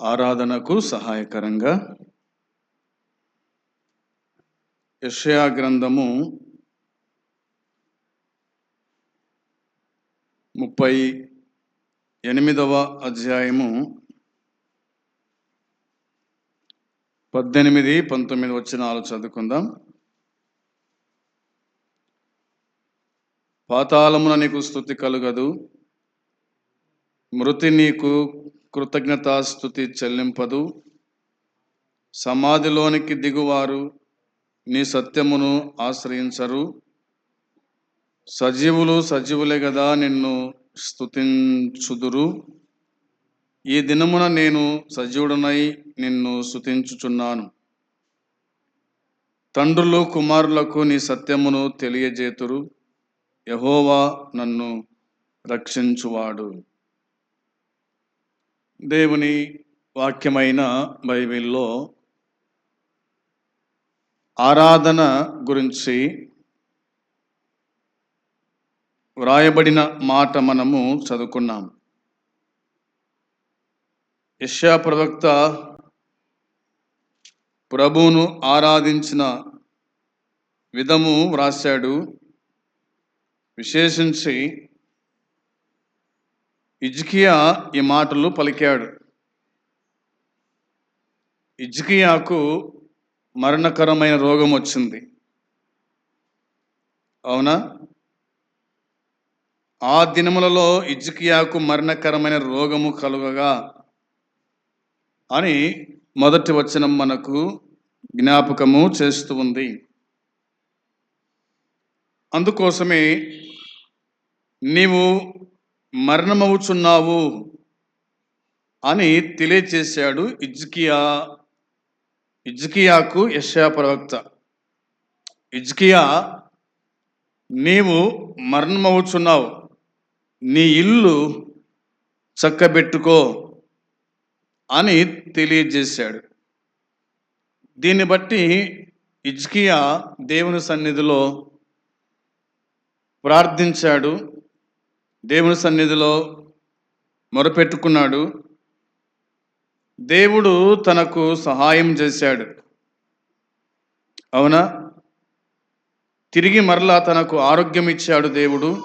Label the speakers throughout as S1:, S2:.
S1: ఆరాధనకు సహాయకరంగా. యషయా గ్రంథము ముప్పై ఎనిమిదవ అధ్యాయము పద్దెనిమిది పంతొమ్మిది వచ్చినాలు చదువుకుందాం. పాతాళమున నీకు స్థుతి కలుగదు. మృతి నీకు కృతజ్ఞతాస్థుతి చెల్లింపదు. సమాధిలోనికి దిగువారు నీ సత్యమును ఆశ్రయించరు. సజీవులు సజీవులే కదా నిన్ను స్థుతించుదురు ఈ దినమున నేను సజీవుడనై నిన్ను స్థుతించుచున్నాను తండ్రులు కుమారులకు నీ సత్యమును తెలియజేతురు. యహోవా నన్ను రక్షించువాడు. దేవుని వాక్యమైన బైబిల్లో ఆరాధన గురించి వ్రాయబడిన మాట మనము చదువుకున్నాం. యష్యా ప్రవక్త ప్రభువును ఆరాధించిన విధము వ్రాశాడు. విశేషించి ఇజ్కియా ఈ మాటలు పలికాడు. ఇజ్కియాకు మరణకరమైన రోగం వచ్చింది. అవునా? ఆ దినములలో ఇజ్కియాకు మరణకరమైన రోగము కలుగగా అని మొదటి వచనం మనకు జ్ఞాపకము చేస్తూ ఉంది. అందుకోసమే నీవు మరణమవుచున్నావు అని తెలియచేశాడు ఇజ్కియా ఇజ్కియాకు యశా ప్రవక్త. ఇజ్కియా నీవు మరణమవుచున్నావు. నీ ఇల్లు చక్కబెట్టుకో అని తెలియజేశాడు. దీన్ని బట్టి ఇజ్కియా దేవుని సన్నిధిలో ప్రార్థించాడు. దేవుని సన్నిధిలో మొరపెట్టుకున్నాడు. దేవుడు తనకు సహాయం చేశాడు. అవునా? తిరిగి మరలా తనకు ఆరోగ్యం ఇచ్చాడు దేవుడు.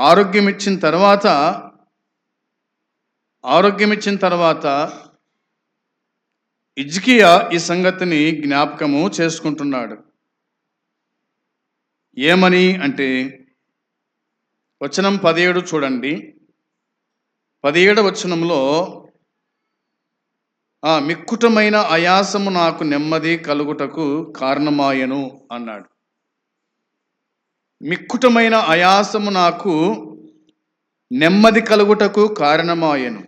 S1: ఆరోగ్యం ఇచ్చిన తర్వాత ఆరోగ్యం ఇచ్చిన తర్వాత ఇజ్కియా ఈ సంగతిని జ్ఞాపకము చేసుకుంటున్నాడు. ఏమని అంటే వచనం పదిహేడు చూడండి. పదిహేడు వచనంలో ఆ మిక్కుటమైన అయాసము నాకు నెమ్మది కలుగుటకు కారణమాయను అన్నాడు. మిక్కుటమైన అయాసము నాకు నెమ్మది కలుగుటకు కారణమాయను.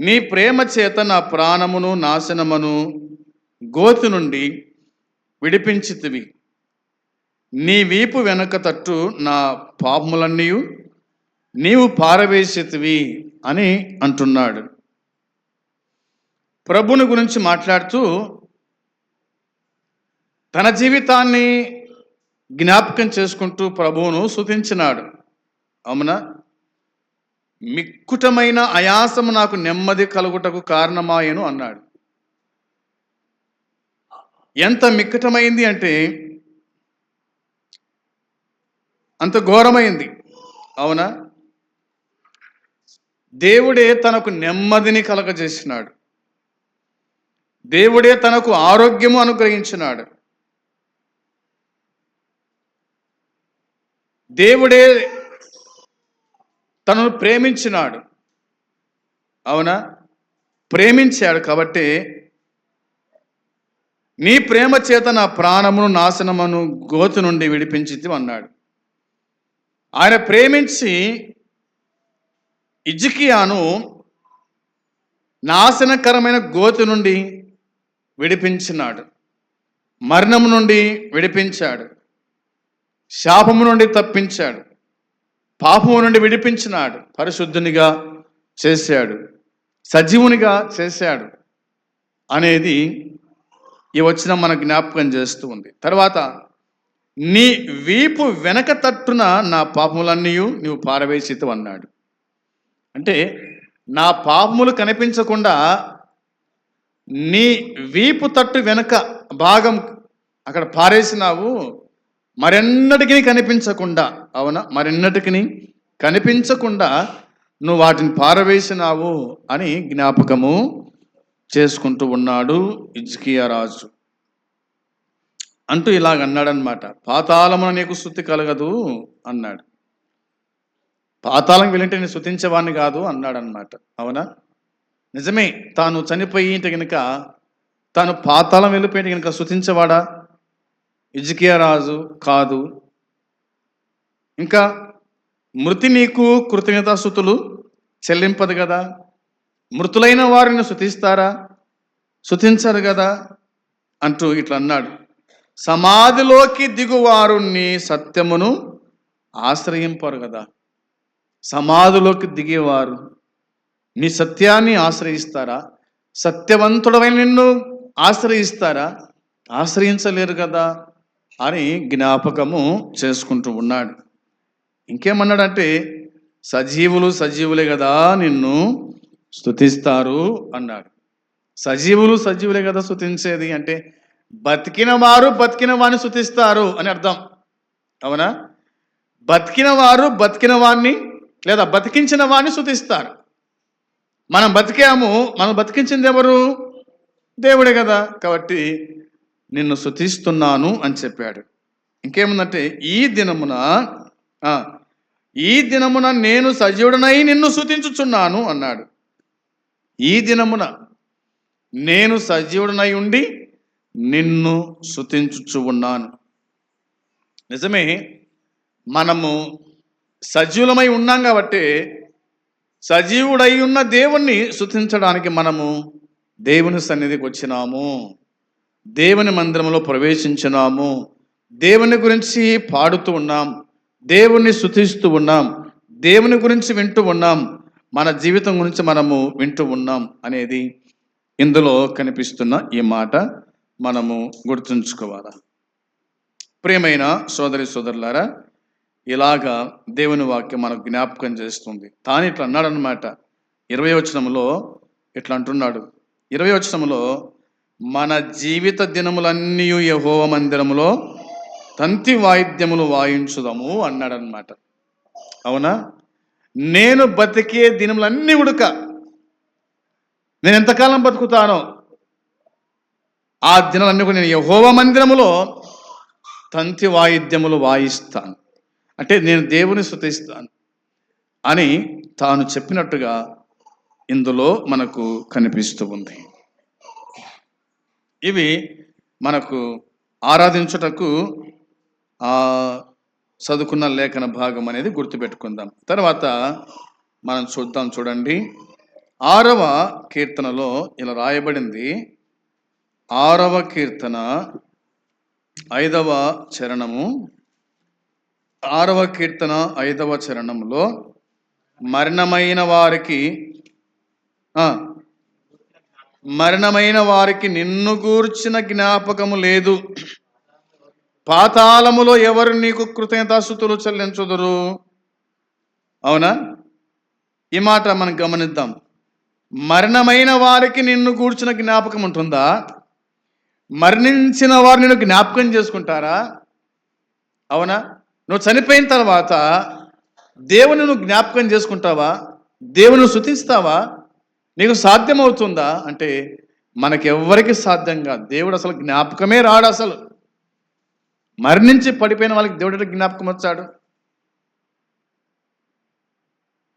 S1: నీ ప్రేమ చేత నా ప్రాణమును నాశనమును గోతి నుండి విడిపించితివి. నీ వీపు వెనక తట్టు నా పాపములన్నీ నీవు పారవేసేతివి అని అంటున్నాడు. ప్రభుని గురించి మాట్లాడుతూ తన జీవితాన్ని జ్ఞాపకం చేసుకుంటూ ప్రభువును సుతించినాడు అవునా? మిక్కుటమైన అయాసము నాకు నెమ్మది కలుగుటకు కారణమాయను అన్నాడు. ఎంత మిక్కటమైంది అంటే అంత ఘోరమైంది. అవునా? దేవుడే తనకు నెమ్మదిని కలగజేసినాడు. దేవుడే తనకు ఆరోగ్యము అనుగ్రహించినాడు. దేవుడే తనను ప్రేమించినాడు. అవునా? ప్రేమించాడు కాబట్టి నీ ప్రేమ చేత నా ప్రాణమును నాశనమును గోతు నుండి విడిపించింది అన్నాడు. ఆయన ప్రేమించి ఇజ్కియాను నాశనకరమైన గోతి నుండి విడిపించినాడు. మరణము నుండి విడిపించాడు. శాపము నుండి తప్పించాడు. పాపము నుండి విడిపించినాడు. పరిశుద్ధునిగా చేశాడు. సజీవునిగా చేశాడు అనేది ఈ వచ్చిన మన జ్ఞాపకం చేస్తూ ఉంది. తర్వాత నీ వీపు వెనక తట్టున నా పాపములన్నీ నీవు పారవేసితు అన్నాడు. అంటే నా పాపములు కనిపించకుండా నీ వీపు తట్టు వెనక భాగం అక్కడ పారేసినావు మరెన్నటికి కనిపించకుండా అవునా? మరెన్నటికి కనిపించకుండా నువ్వు వాటిని పారవేసినావు అని జ్ఞాపకము చేసుకుంటూ ఉన్నాడు ఇజ్కియా రాజు. అంటూ ఇలాగ అన్నాడనమాట పాతాళమున నీకు శృతి కలగదు అన్నాడు. పాతాళం వెళ్ళింటే నేను స్థుతించేవాడిని కాదు అన్నాడనమాట అవునా? నిజమే తాను చనిపోయి ఇంటి కనుక తాను పాతాళం వెళ్ళిపోయింటే కనుక శృతించేవాడా ఇజకియ రాజు కాదు. ఇంకా మృతి నీకు కృతజ్ఞతాస్థుతులు చెల్లింపదు కదా? మృతులైన వారిని శృతిస్తారా శృతించరు కదా? అంటూ ఇట్లా అన్నాడు. సమాధిలోకి దిగువారు నీ సత్యమును ఆశ్రయింపరు కదా. సమాధిలోకి దిగేవారు నీ సత్యాన్ని ఆశ్రయిస్తారా? సత్యవంతుడమైన నిన్ను ఆశ్రయిస్తారా? ఆశ్రయించలేరు కదా అని జ్ఞాపకము చేసుకుంటూ ఉన్నాడు. ఇంకేమన్నాడంటే సజీవులు సజీవులే కదా నిన్ను స్తుతిస్తారు అన్నాడు. సజీవులు సజీవులే కదా స్థుతించేది అంటే బతికిన వారు బతికిన వారిని స్తుతిస్తారు అని అర్థం. అవునా? బతికిన వారు బతికిన వారిని లేదా బతికించిన వారిని స్తుతిస్తారు మనం బతికాము మనం బతికించింది ఎవరు? దేవుడే కదా. కాబట్టి నిన్ను శుతిస్తున్నాను అని చెప్పాడు. ఇంకేముందంటే ఈ దినమున ఈ దినమున నేను సజీవుడనై నిన్ను శుతించుచున్నాను అన్నాడు. ఈ దినమున నేను సజీవుడనై ఉండి నిన్ను శుతించుచు ఉన్నాను. నిజమే మనము సజీవులమై ఉన్నాం కాబట్టి సజీవుడై ఉన్న దేవుణ్ణి శుతించడానికి మనము దేవుని సన్నిధికి వచ్చినాము. దేవుని మందిరంలో ప్రవేశించినాము. దేవుని గురించి పాడుతూ ఉన్నాం. దేవుణ్ణి శుతిస్తూ ఉన్నాం. దేవుని గురించి వింటూ ఉన్నాం. మన జీవితం గురించి మనము వింటూ ఉన్నాం అనేది ఇందులో కనిపిస్తున్న ఈ మాట. మనము గుర్తుంచుకోవాలా? ప్రియమైన సోదరి సోదరులారా ఇలాగా దేవుని వాక్యం మనకు జ్ఞాపకం చేస్తుంది. తాను ఇట్లా అన్నాడనమాట ఇరవై వచనంలో ఇట్లా అంటున్నాడు ఇరవై వచనంలో మన జీవిత దినములన్నీ యహోవ మందిరములో తంతి వాయిద్యములు వాయించుదాము అన్నాడనమాట అవునా? నేను బతికే దినములన్నీ ఉడక. నేను ఎంతకాలం బతుకుతానో ఆ దినాలన్నీ కూడా నేను యహోవ మందిరములో తంతి వాయిద్యములు వాయిస్తాను. అంటే నేను దేవుని శృతిస్తాను అని తాను చెప్పినట్టుగా ఇందులో మనకు కనిపిస్తూ ఉంది. ఇవి మనకు ఆరాధించుటకు చదువుకున్న లేఖన భాగం అనేది గుర్తుపెట్టుకుందాం. తర్వాత మనం చూద్దాం చూడండి. ఆరవ కీర్తనలో ఇలా రాయబడింది. ఆరవ కీర్తన ఐదవ చరణము. ఆరవ కీర్తన ఐదవ చరణంలో మరణమైన వారికి మరణమైన వారికి నిన్ను గూర్చిన జ్ఞాపకము లేదు. పాతాళములో ఎవరు నీకు కృతజ్ఞతాస్థుతులు చెల్లించుదురు? అవునా? ఈ మాట మనం గమనిద్దాం. మరణమైన వారికి నిన్ను గూర్చిన జ్ఞాపకం ఉంటుందా? మరణించిన వారు నేను జ్ఞాపకం చేసుకుంటారా? అవునా? నువ్వు చనిపోయిన తర్వాత దేవుని నువ్వు జ్ఞాపకం చేసుకుంటావా? దేవుని శుతిస్తావా నీకు సాధ్యమవుతుందా? అంటే మనకెవ్వరికి సాధ్యం కాదు. దేవుడు అసలు జ్ఞాపకమే రాడు అసలు. మరణించి పడిపోయిన వాళ్ళకి దేవుడు జ్ఞాపకం వచ్చాడు?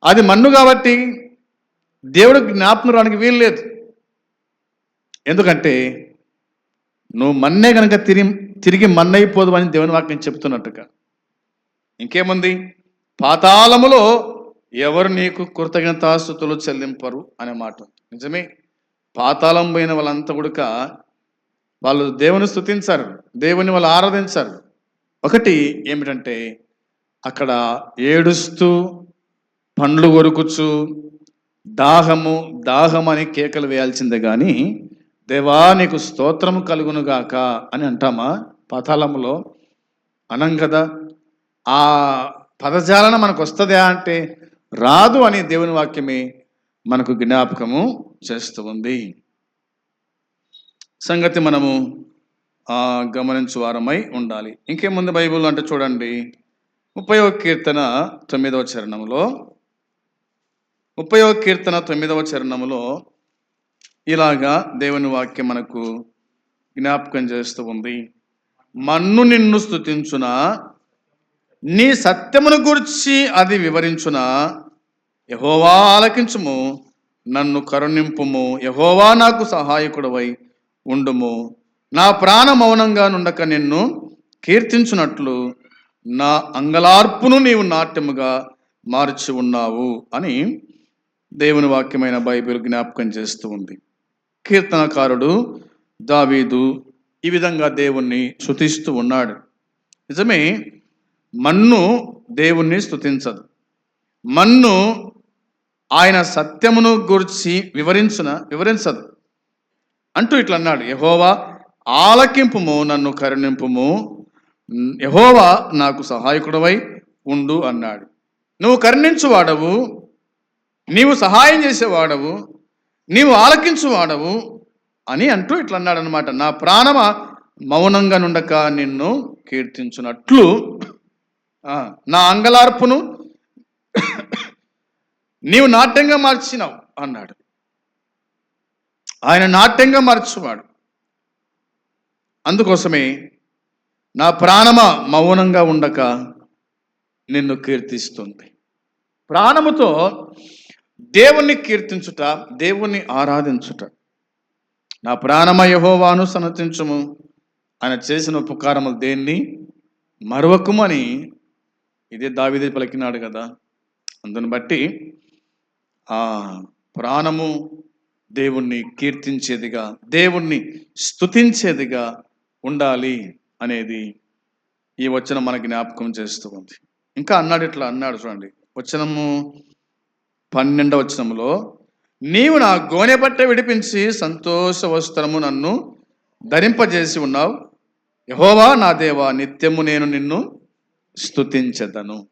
S1: అది మన్ను కాబట్టి దేవుడు జ్ఞాపకం రావడానికి వీలు లేదు. ఎందుకంటే నువ్వు మన్నే కనుక తిరిగి తిరిగి మన్నైపోదు అని దేవుని వాక్యం చెప్తున్నట్టుగా. ఇంకేముంది? పాతాళములో ఎవరు నీకు కృతజ్ఞతాస్థుతులు చెల్లింపరు అనే మాట. నిజమే? పాతాళం పోయిన వాళ్ళంతా కూడా వాళ్ళు దేవుని స్థుతించారు దేవుని వాళ్ళు ఆరాధించారు. ఒకటి ఏమిటంటే అక్కడ ఏడుస్తూ పండ్లు కొరుకుచు దాహము దాహం అని కేకలు వేయాల్సిందే కానీ దేవా నీకు స్తోత్రము కలుగునుగాక అని అంటామా? పథలంలో అనం కదా? ఆ పదజాలన మనకు వస్తుందా అంటే రాదు అని దేవుని వాక్యమే మనకు జ్ఞాపకము చేస్తూ ఉంది. సంగతి మనము గమనించు వారమై ఉండాలి. ఇంకేముంది బైబిల్ అంటే చూడండి. ముప్పై కీర్తన తొమ్మిదవ చరణంలో ముప్పై కీర్తన తొమ్మిదవ చరణంలో ఇలాగా దేవుని వాక్యం మనకు జ్ఞాపకం చేస్తూ ఉంది. మన్ను నిన్ను స్థుతించున నీ సత్యమును గురించి అది వివరించున యహోవా ఆలకించుము నన్ను కరుణింపుము యహోవా నాకు సహాయకుడవై ఉండుము. నా ప్రాణ మౌనంగా నుండక నిన్ను కీర్తించున్నట్లు నా అంగలార్పును నీవు నాట్యముగా మార్చి ఉన్నావు అని దేవుని వాక్యమైన బైబిల్ జ్ఞాపకం చేస్తూ ఉంది. కీర్తనకారుడు దావీదు ఈ విధంగా దేవుణ్ణి శుతిస్తూ ఉన్నాడు. నిజమే మన్ను దేవుణ్ణి స్తుతించదు. మన్ను ఆయన సత్యమును గురించి వివరించిన వివరించదు. అంటూ ఇట్లా అన్నాడు యహోవా ఆలకింపుము నన్ను కరుణింపుము యహోవా నాకు సహాయకుడవై ఉండు అన్నాడు. నువ్వు కరుణించువాడవు నీవు సహాయం చేసేవాడవు నీవు ఆలకించువాడవు అని అంటూ ఇట్లా అన్నాడు అనమాట నా ప్రాణమ మౌనంగా నుండక నిన్ను కీర్తించునట్లు. నా అంగలార్పును నీవు నాట్యంగా మార్చినావు అన్నాడు. ఆయన నాట్యంగా మార్చువాడు. అందుకోసమే నా ప్రాణమ మౌనంగా ఉండక నిన్ను కీర్తిస్తుంది ప్రాణముతో దేవుణ్ణి కీర్తించుట దేవుణ్ణి ఆరాధించుట. నా ప్రాణమ యహోవాను సనతించము ఆయన చేసిన ఉపకారములు దేన్ని? మరవకుమని. ఇదే దావిదే పలికినాడు కదా. అందుని బట్టి ఆ ప్రాణము దేవుణ్ణి కీర్తించేదిగా దేవుణ్ణి స్తుతించేదిగా ఉండాలి అనేది ఈ వచనం మనకి జ్ఞాపకం చేస్తూ ఉంది. ఇంకా అన్నాడు ఇట్లా అన్నాడు చూడండి. వచనము పన్నెండవ వచనంలో నీవు నా గోనె బట్ట విడిపించి సంతోష వస్త్రము నన్ను ధరింపజేసి ఉన్నావు. యహోవా నా దేవా నిత్యము నేను నిన్ను స్థుతించదను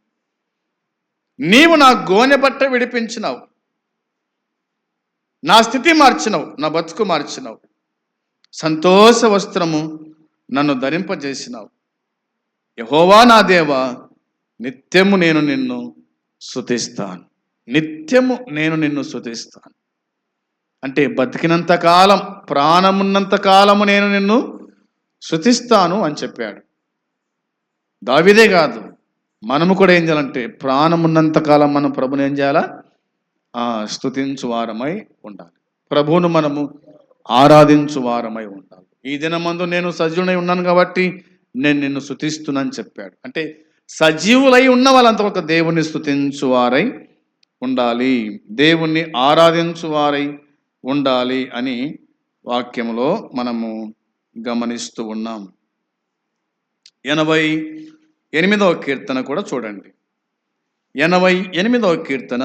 S1: నీవు నా గోనె బట్ట విడిపించినావు. నా స్థితి మార్చినవు నా బతుకు మార్చినవు. సంతోష వస్త్రము నన్ను ధరింపజేసినావు. యహోవా నా దేవా నిత్యము నేను నిన్ను స్తుతిస్తాను. నిత్యము నేను నిన్ను స్తుతిస్తాను. అంటే బతికినంత కాలం ప్రాణమున్నంత కాలము నేను నిన్ను శృతిస్తాను అని చెప్పాడు. దావిదే కాదు మనము కూడా ఏం చేయాలంటే ప్రాణమున్నంత కాలం మనం ప్రభుని ఏం చేయాలా? స్థుతించు స్తుతించు వారమై ఉండాలి. ప్రభువును మనము ఆరాధించు వారమై ఉండాలి. ఈ దినమందు నేను సజీవునై ఉన్నాను కాబట్టి నేను నిన్ను స్తుతిస్తున్నాను చెప్పాడు. అంటే సజీవులై ఉన్న వాళ్ళంతా ఒక దేవుని స్తుతించు వారై ఉండాలి. దేవుణ్ణి ఆరాధించు వారై ఉండాలి అని వాక్యంలో మనము గమనిస్తూ ఉన్నాం. ఎనభై ఎనిమిదవ కీర్తన కూడా చూడండి. ఎనభై ఎనిమిదవ కీర్తన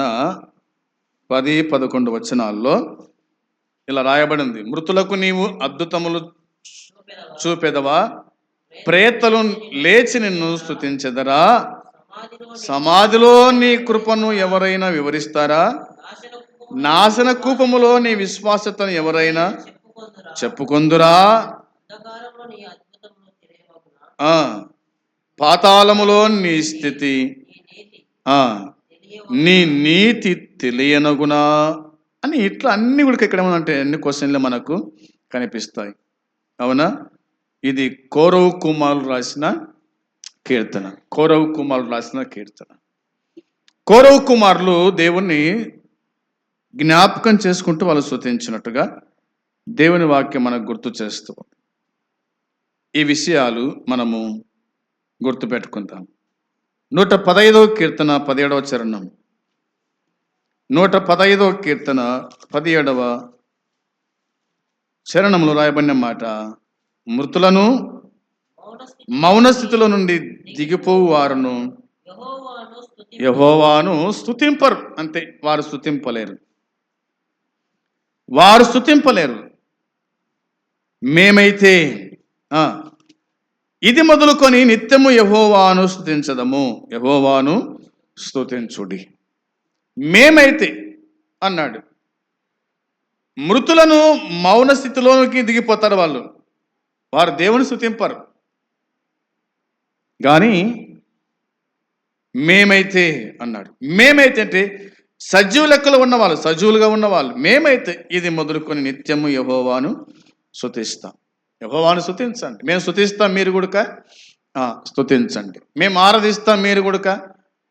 S1: పది పదకొండు వచనాల్లో ఇలా రాయబడింది. మృతులకు నీవు అద్భుతములు చూపెదవా? ప్రేతలు లేచి నిన్ను స్థుతించెదరా సమాధిలో నీ కృపను ఎవరైనా వివరిస్తారా? నాశన కూపములో నీ విశ్వాసతను ఎవరైనా చెప్పుకొందురా? పాతాళములో నీ స్థితి నీ నీతి తెలియనగునా? అని ఇట్లా అన్ని కూడా ఇక్కడ ఏమన్నా అన్ని క్వశ్చన్లు మనకు కనిపిస్తాయి. అవునా? ఇది కౌరవ్ కుమారులు రాసిన కీర్తన. కౌరవ్ కుమారులు రాసిన కీర్తన. కౌరవ్ కుమారులు దేవుణ్ణి జ్ఞాపకం చేసుకుంటూ వాళ్ళు స్తుతించినట్టుగా దేవుని వాక్యం మనకు గుర్తు చేస్తూ ఈ విషయాలు మనము గుర్తుపెట్టుకుందాం. నూట పదహైదవ కీర్తన పదిహేడవ చరణం. నూట పదహైదవ కీర్తన పదిహేడవ చరణంలో రాయబడిన మాట మృతులను మౌన స్థితిలో నుండి దిగిపోవు వారును యహోవాను స్తుతింపరు. అంతే వారు స్తుతింపలేరు. వారు స్తుతింపలేరు. మేమైతే ఆ, ఇది మొదలుకొని నిత్యము యహోవాను స్తుతించదము. యహోవాను స్తుతించుడి. మేమైతే అన్నాడు. మృతులను మౌన స్థితిలోకి దిగిపోతారు వాళ్ళు. వారు దేవుని స్థుతింపరు కానీ మేమైతే అన్నాడు. మేమైతే అంటే సజీవ లెక్కలో ఉన్నవాళ్ళు సజీవులుగా ఉన్నవాళ్ళు. మేమైతే ఇది మొదలుకొని నిత్యము యహోవాను స్తుతిస్తాం. యహోవాను స్తుతించండి. మేము స్తుతిస్తాం మీరు గుడక? స్తుతించండి. మేము ఆరాధిస్తాం మీరు గుడక?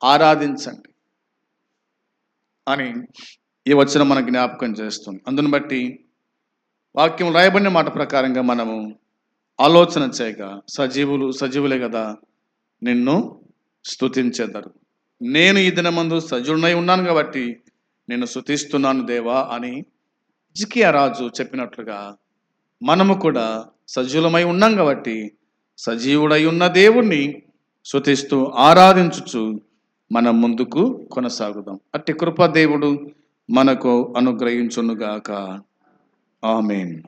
S1: ఆరాధించండి. అని ఈ వచ్చిన మన జ్ఞాపకం చేస్తుంది. అందుని బట్టి వాక్యం రాయబడిన మాట ప్రకారంగా మనము ఆలోచన చేయగా సజీవులు సజీవులే కదా నిన్ను స్థుతించెదరు నేను ఈ దినమందు సజీవునై ఉన్నాను కాబట్టి నేను స్తుతిస్తున్నాను దేవా అని జికియా రాజు చెప్పినట్లుగా మనము కూడా సజీవులమై ఉన్నాం కాబట్టి సజీవుడై ఉన్న దేవుణ్ణి శుతిస్తూ ఆరాధించుచు మనం ముందుకు కొనసాగుదాం. అట్టి కృప దేవుడు మనకు అనుగ్రహించునుగాక. ఆమెన్.